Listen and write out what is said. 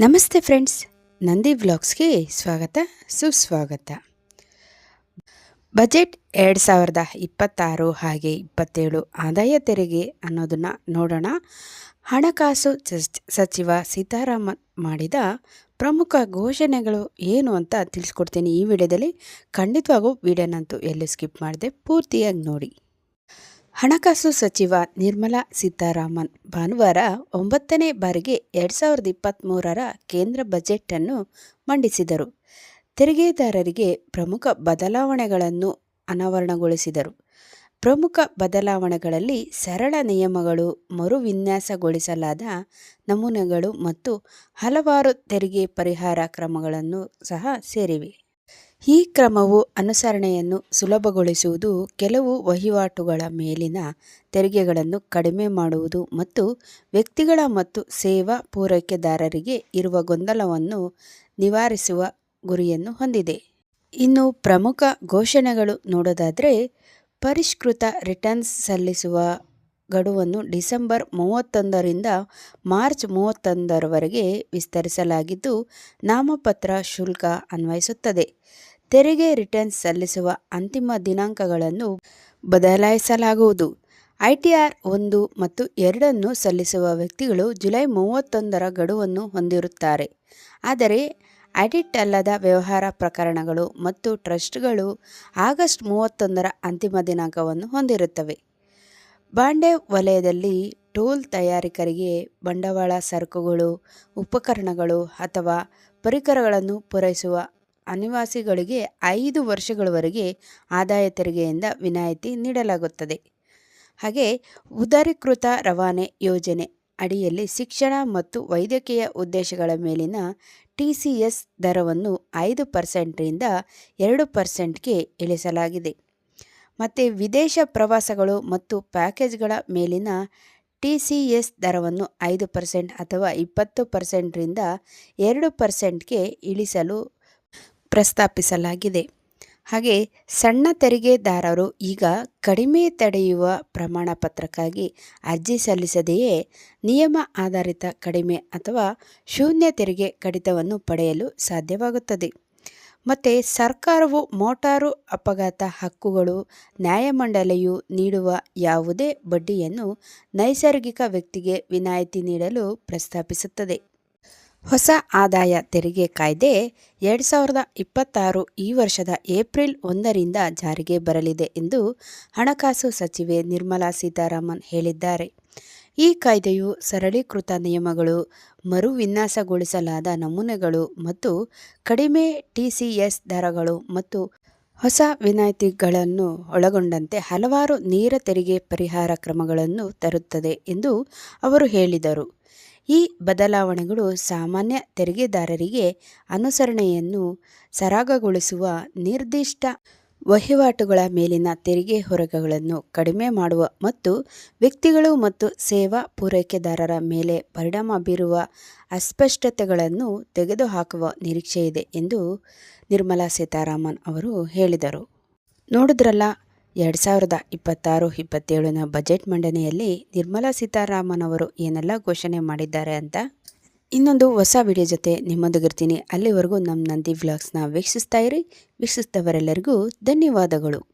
ನಮಸ್ತೆ ಫ್ರೆಂಡ್ಸ್, ನಂದಿ ವ್ಲಾಗ್ಸ್ಗೆ ಸ್ವಾಗತ, ಸುಸ್ವಾಗತ. ಬಜೆಟ್ ಎರಡು ಸಾವಿರದ ಇಪ್ಪತ್ತಾರು ಹಾಗೆ ಇಪ್ಪತ್ತೇಳು ಆದಾಯ ತೆರಿಗೆ ಅನ್ನೋದನ್ನು ನೋಡೋಣ. ಹಣಕಾಸು ಸಚ್- ಸಚಿವ ಸೀತಾರಾಮನ್ ಮಾಡಿದ ಪ್ರಮುಖ ಘೋಷಣೆಗಳು ಏನು ಅಂತ ತಿಳಿಸ್ಕೊಡ್ತೀನಿ ಈ ವಿಡಿಯೋದಲ್ಲಿ. ಖಂಡಿತವಾಗೂ ವಿಡಿಯೋನಂತೂ ಎಲ್ಲೂ ಸ್ಕಿಪ್ ಮಾಡಿದೆ ಪೂರ್ತಿಯಾಗಿ ನೋಡಿ. ಹಣಕಾಸು ಸಚಿವ ನಿರ್ಮಲಾ ಸೀತಾರಾಮನ್ ಭಾನುವಾರ ಒಂಬತ್ತನೇ ಬಾರಿಗೆ ಎರಡು ಸಾವಿರದ ಇಪ್ಪತ್ತ್ಮೂರರ ಕೇಂದ್ರ ಬಜೆಟನ್ನು ಮಂಡಿಸಿದರು. ತೆರಿಗೆದಾರರಿಗೆ ಪ್ರಮುಖ ಬದಲಾವಣೆಗಳನ್ನು ಅನಾವರಣಗೊಳಿಸಿದರು. ಪ್ರಮುಖ ಬದಲಾವಣೆಗಳಲ್ಲಿ ಸರಳ ನಿಯಮಗಳು, ಮರುವಿನ್ಯಾಸಗೊಳಿಸಲಾದ ನಮೂನೆಗಳು ಮತ್ತು ಹಲವಾರು ತೆರಿಗೆ ಪರಿಹಾರ ಕ್ರಮಗಳನ್ನು ಸಹ ಸೇರಿವೆ. ಈ ಕ್ರಮವು ಅನುಸರಣೆಯನ್ನು ಸುಲಭಗೊಳಿಸುವುದು ಕೆಲವು ವಹಿವಾಟುಗಳ ಮೇಲಿನ ತೆರಿಗೆಗಳನ್ನು ಕಡಿಮೆ ಮಾಡುವುದು ಮತ್ತು ವ್ಯಕ್ತಿಗಳ ಮತ್ತು ಸೇವಾ ಪೂರೈಕೆದಾರರಿಗೆ ಇರುವ ಗೊಂದಲವನ್ನು ನಿವಾರಿಸುವ ಗುರಿಯನ್ನು ಹೊಂದಿದೆ. ಇನ್ನು ಪ್ರಮುಖ ಘೋಷಣೆಗಳು ನೋಡೋದಾದರೆ, ಪರಿಷ್ಕೃತ ರಿಟರ್ನ್ಸ್ ಸಲ್ಲಿಸುವ ಗಡುವನ್ನು ಡಿಸೆಂಬರ್ ಮೂವತ್ತೊಂದರಿಂದ ಮಾರ್ಚ್ ಮೂವತ್ತೊಂದರವರೆಗೆ ವಿಸ್ತರಿಸಲಾಗಿದ್ದು, ನಾಮಪತ್ರ ಶುಲ್ಕ ಅನ್ವಯಿಸುತ್ತದೆ. ತೆರಿಗೆ ರಿಟರ್ನ್ಸ್ ಸಲ್ಲಿಸುವ ಅಂತಿಮ ದಿನಾಂಕಗಳನ್ನು ಬದಲಾಯಿಸಲಾಗುವುದು. ಐಟಿಆರ್ ಒಂದು ಮತ್ತು ಎರಡನ್ನು ಸಲ್ಲಿಸುವ ವ್ಯಕ್ತಿಗಳು ಜುಲೈ ಮೂವತ್ತೊಂದರ ಗಡುವನ್ನು ಹೊಂದಿರುತ್ತಾರೆ. ಆದರೆ ಅಡಿಟ್ ಅಲ್ಲದ ವ್ಯವಹಾರ ಪ್ರಕರಣಗಳು ಮತ್ತು ಟ್ರಸ್ಟ್ಗಳು ಆಗಸ್ಟ್ ಮೂವತ್ತೊಂದರ ಅಂತಿಮ ದಿನಾಂಕವನ್ನು ಹೊಂದಿರುತ್ತವೆ. ಬಾಂಡೆ ವಲಯದಲ್ಲಿ ಟೋಲ್ ತಯಾರಿಕರಿಗೆ ಬಂಡವಾಳ ಸರಕುಗಳು, ಉಪಕರಣಗಳು ಅಥವಾ ಪರಿಕರಗಳನ್ನು ಪೂರೈಸುವ ಅನಿವಾಸಿಗಳಿಗೆ ಐದು ವರ್ಷಗಳವರೆಗೆ ಆದಾಯ ತೆರಿಗೆಯಿಂದ ವಿನಾಯಿತಿ ನೀಡಲಾಗುತ್ತದೆ. ಹಾಗೆ ಉದಾರೀಕೃತ ರವಾನೆ ಯೋಜನೆ ಅಡಿಯಲ್ಲಿ ಶಿಕ್ಷಣ ಮತ್ತು ವೈದ್ಯಕೀಯ ಉದ್ದೇಶಗಳ ಮೇಲಿನ ಟಿ ಸಿ ಎಸ್ ದರವನ್ನು ಐದು ಪರ್ಸೆಂಟ್ರಿಂದ ಎರಡು ಪರ್ಸೆಂಟ್ಗೆ ಇಳಿಸಲಾಗಿದೆ. ಮತ್ತು ವಿದೇಶ ಪ್ರವಾಸಗಳು ಮತ್ತು ಪ್ಯಾಕೇಜ್ಗಳ ಮೇಲಿನ ಟಿ ಸಿ ಎಸ್ ದರವನ್ನು ಐದು ಪರ್ಸೆಂಟ್ ಅಥವಾ ಇಪ್ಪತ್ತು ಪರ್ಸೆಂಟ್ರಿಂದ ಎರಡು ಪರ್ಸೆಂಟ್ಗೆ ಇಳಿಸಲು ಪ್ರಸ್ತಾಪಿಸಲಾಗಿದೆ. ಹಾಗೆ ಸಣ್ಣ ತೆರಿಗೆದಾರರು ಈಗ ಕಡಿಮೆ ತಡೆಯುವ ಪ್ರಮಾಣ ಪತ್ರಕ್ಕಾಗಿ ಅರ್ಜಿ ಸಲ್ಲಿಸದೆಯೇ ನಿಯಮ ಆಧಾರಿತ ಕಡಿಮೆ ಅಥವಾ ಶೂನ್ಯ ತೆರಿಗೆ ಕಡಿತವನ್ನು ಪಡೆಯಲು ಸಾಧ್ಯವಾಗುತ್ತದೆ. ಮತ್ತು ಸರ್ಕಾರವು ಮೋಟಾರು ಅಪಘಾತ ಹಕ್ಕುಗಳು ನ್ಯಾಯಮಂಡಳಿಯು ನೀಡುವ ಯಾವುದೇ ಬಡ್ಡಿಯನ್ನು ನೈಸರ್ಗಿಕ ವ್ಯಕ್ತಿಗೆ ವಿನಾಯಿತಿ ನೀಡಲು ಪ್ರಸ್ತಾಪಿಸುತ್ತದೆ. ಹೊಸ ಆದಾಯ ತೆರಿಗೆ ಕಾಯ್ದೆ ಎರಡು ಸಾವಿರದ ಇಪ್ಪತ್ತಾರು ಈ ವರ್ಷದ ಏಪ್ರಿಲ್ ಒಂದರಿಂದ ಜಾರಿಗೆ ಬರಲಿದೆ ಎಂದು ಹಣಕಾಸು ಸಚಿವೆ ನಿರ್ಮಲಾ ಸೀತಾರಾಮನ್ ಹೇಳಿದ್ದಾರೆ. ಈ ಕಾಯ್ದೆಯು ಸರಳೀಕೃತ ನಿಯಮಗಳು ಮರುವಿನ್ಯಾಸಗೊಳಿಸಲಾದ ನಮೂನೆಗಳು ಮತ್ತು ಕಡಿಮೆ ಟಿಸಿಎಸ್ ದರಗಳು ಮತ್ತು ಹೊಸ ವಿನಾಯಿತಿಗಳನ್ನು ಒಳಗೊಂಡಂತೆ ಹಲವಾರು ನೇರ ತೆರಿಗೆ ಪರಿಹಾರ ಕ್ರಮಗಳನ್ನು ತರುತ್ತದೆ ಎಂದು ಅವರು ಹೇಳಿದರು. ಈ ಬದಲಾವಣೆಗಳು ಸಾಮಾನ್ಯ ತೆರಿಗೆದಾರರಿಗೆ ಅನುಸರಣೆಯನ್ನು ಸರಾಗಗೊಳಿಸುವ ನಿರ್ದಿಷ್ಟ ವಹಿವಾಟುಗಳ ಮೇಲಿನ ತೆರಿಗೆ ಹೊರಗಗಳನ್ನು ಕಡಿಮೆ ಮಾಡುವ ಮತ್ತು ವ್ಯಕ್ತಿಗಳು ಮತ್ತು ಸೇವಾ ಪೂರೈಕೆದಾರರ ಮೇಲೆ ಪರಿಣಾಮ ಬೀರುವ ಅಸ್ಪಷ್ಟತೆಗಳನ್ನು ತೆಗೆದುಹಾಕುವ ನಿರೀಕ್ಷೆಯಿದೆ ಎಂದು ನಿರ್ಮಲಾ ಸೀತಾರಾಮನ್ ಅವರು ಹೇಳಿದರು. ನೋಡಿದ್ರಲ್ಲ ಎರಡು ಸಾವಿರದ ಇಪ್ಪತ್ತಾರು ಇಪ್ಪತ್ತೇಳನ ಬಜೆಟ್ ಮಂಡನೆಯಲ್ಲಿ ನಿರ್ಮಲಾ ಸೀತಾರಾಮನ್ ಅವರು ಏನೆಲ್ಲ ಘೋಷಣೆ ಮಾಡಿದ್ದಾರೆ ಅಂತ? ಇನ್ನೊಂದು ಹೊಸ ವಿಡಿಯೋ ಜೊತೆ ನಿಮ್ಮೊಂದಿಗಿರ್ತೀನಿ ಅಲ್ಲಿವರೆಗೂ ನಮ್ಮ ನಂದಿ ವ್ಲಾಗ್ಸ್ನ ವೀಕ್ಷಿಸ್ತಾ ಇರಿ. ವೀಕ್ಷಿಸಿದವರೆಲ್ಲರಿಗೂ ಧನ್ಯವಾದಗಳು.